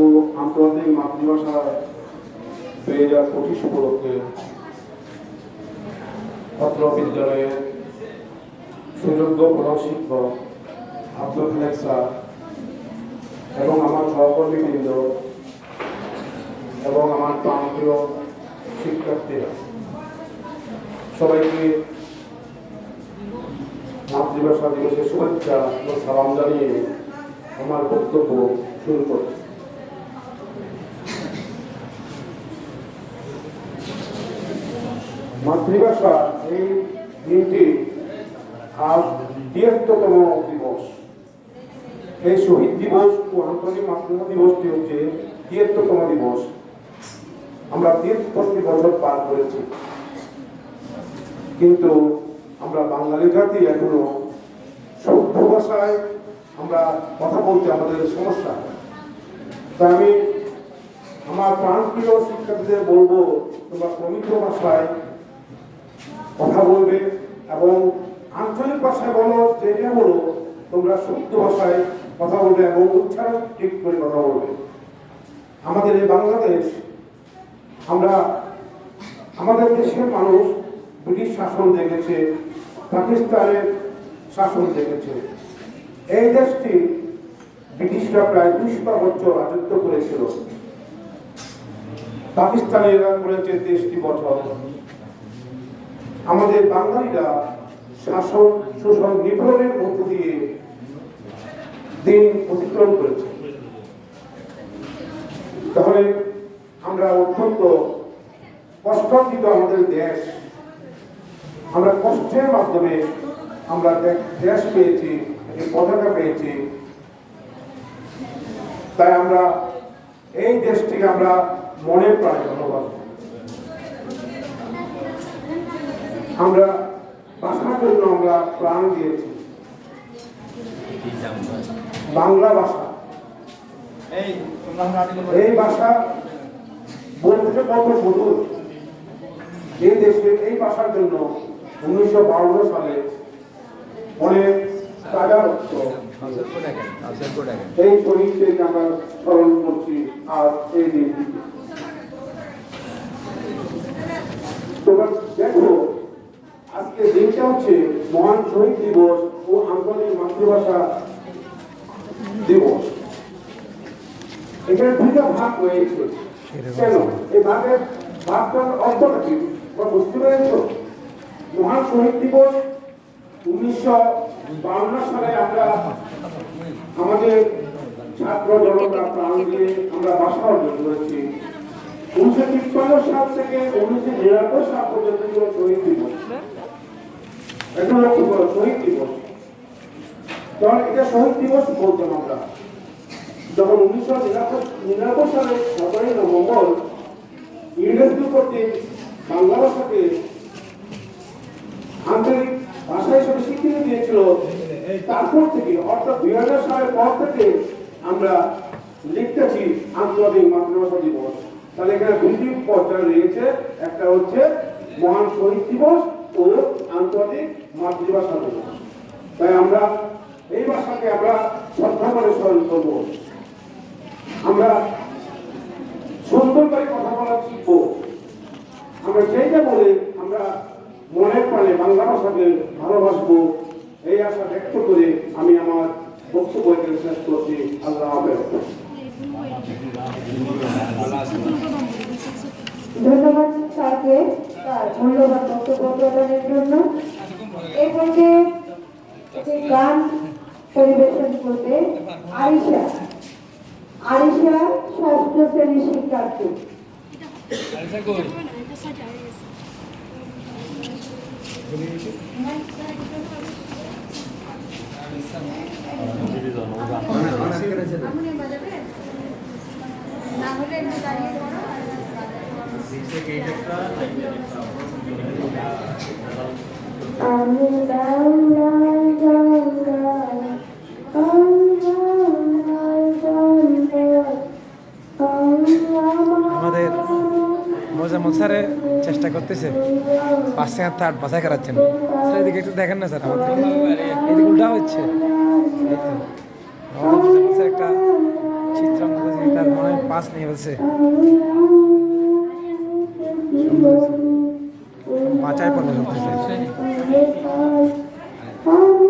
ও আন্তর্জাতিক মাতৃভাষা দুই হাজার পঁচিশ উপলক্ষে পত্র বিদ্যালয়ের সুযোগ্য প্রধান শিক্ষক আব্দুল খালেক স্যার এবং আমার সহকর্মীবৃন্দ এবং আমার প্রান্তীয় শিক্ষার্থীরা। সবাইকে মাতৃভাষা দিবসের শুভেচ্ছা ও সালাম জানিয়ে আমার বক্তব্য শুরু করছি। মাতৃভাষা এই দিনটি আজ তিয়াত্তরতম দিবস। এই শহীদ দিবস ও আন্তর্জাতিক মাতৃভাষা দিবসটি হচ্ছে তিয়াত্তরতম দিবস। আমরা তিয়াত্তরটি বছর পার করেছি। কিন্তু আমরা বাঙালি জাতি এখনও সভ্য ভাষায় আমরা কথা বলতে আমাদের সমস্যা। তা আমি আমার প্রাণপ্রিয় শিক্ষার্থীদের বলব, তোমরা প্রমিত ভাষায় কথা বলবে এবং আঞ্চলিক ভাষায় বলো যেটা বলো, তোমরা শুদ্ধ ভাষায় কথা বলবে এবং উচ্চারণ ঠিক করে কথা বলবে। আমাদের এই বাংলাদেশ, আমরা, আমাদের দেশের মানুষ ব্রিটিশ শাসন দেখেছে, পাকিস্তানের শাসন দেখেছে। এই দেশটি ব্রিটিশরা প্রায় দুশো বছর রাজত্ব করেছিল। পাকিস্তানিরা করেছে দেশটি গঠন। আমাদের বাঙালিরা শাসন, শোষণ, নিপীড়নের মধ্য দিয়ে দিন অতিক্রম করেছে। তাহলে আমরা অত্যন্ত কষ্টান্বিত আমাদের দেশ। আমরা কষ্টের মাধ্যমে আমরা দেশ পেয়েছি পতাকা পেয়েছি। তাই আমরা এই দেশটিকে আমরা মনে প্রাণে ভালোবাসি। আমরা ভাষার জন্য আমরা প্রাণ দিয়েছি। বাংলা ভাষা। এই ভাষা বলতে কত মধুর এই দেশে এই ভাষার জন্য উনিশশো বাউন্ন সালে অনেক করে দেখেন এই শহীদদেরকে আমরা স্মরণ করছি আজ এই তোমরা দেখো দিনটা হচ্ছে মহান শহীদ দিবস ও আন্তর্জাতিক মাতৃভাষা দিবস। এখানে দুইটা ভাগ রয়েছে। কেন? এই ভাগের ভাগটার অর্থটা কি? বুঝতে পেরেছ? মহান শহীদ দিবস উনিশশো বাউন্ন সালে আমরা আমাদের ছাত্র জনতা প্রাণ দিয়ে আমরা ভাষা অর্জন করেছি। উনিশশো তিপ্পান্ন সাল থেকে উনিশশো নিরানব্বই সাল পর্যন্ত শহীদ দিবস। একটু লক্ষ্য করো শহীদ দিবস। তখন এটা শহীদ দিবস বলতাম আমরা। যখন উনিশশো নিরানব্বই সালে সতেরোই নভেম্বর ইউনেস্কো কর্তৃক বাংলা ভাষাকে আন্তরিক ভাষা হিসেবে স্বীকৃতি দিয়েছিল, তারপর থেকে, অর্থাৎ দুই হাজার সালের পর থেকে আমরা লিখতেছি আন্তর্জাতিক মাতৃভাষা দিবস। তাহলে এখানে দুটি পর্যায়ে রয়েছে, একটা হচ্ছে মহান শহীদ দিবস ও আন্তর্জাতিক মাতৃভাষা তাই আমরা এই ভাষাকে আমরা শ্রদ্ধা করে স্মরণ করব। আমরা সুন্দর করে কথা বলা শিখব। আমরা সেইটা বলে আমরা মনের প্রাণে বাংলা ভাষাকে ভালোবাসবো, এই আশা ব্যক্ত করে আমি আমার বক্তব্য এখানে শেষ করছি। আল্লাহ ধন্যবাদ স্যারকে তার মূল্যবান বক্তব্য প্রদানের জন্য। এই পর্যায়ে একটি গান পরিবেশন করবে আরিশা। আরিশা ষষ্ঠ শ্রেণির শিক্ষার্থী। আমাদের মোজাম্মল স্যারে চেষ্টা করতেছে। পাঁচ সেকেন্ড থার্ড বাসায় করাচ্ছেন স্যার এদিকে একটু দেখেন না স্যার আমাদের এদিকে। উল্টা হচ্ছে। আমাদের একটা চিত্রাঙ্কন করেছে, তার মাছ নিয়ে বলছে বাঁচায় পর্যন্ত। পর্ব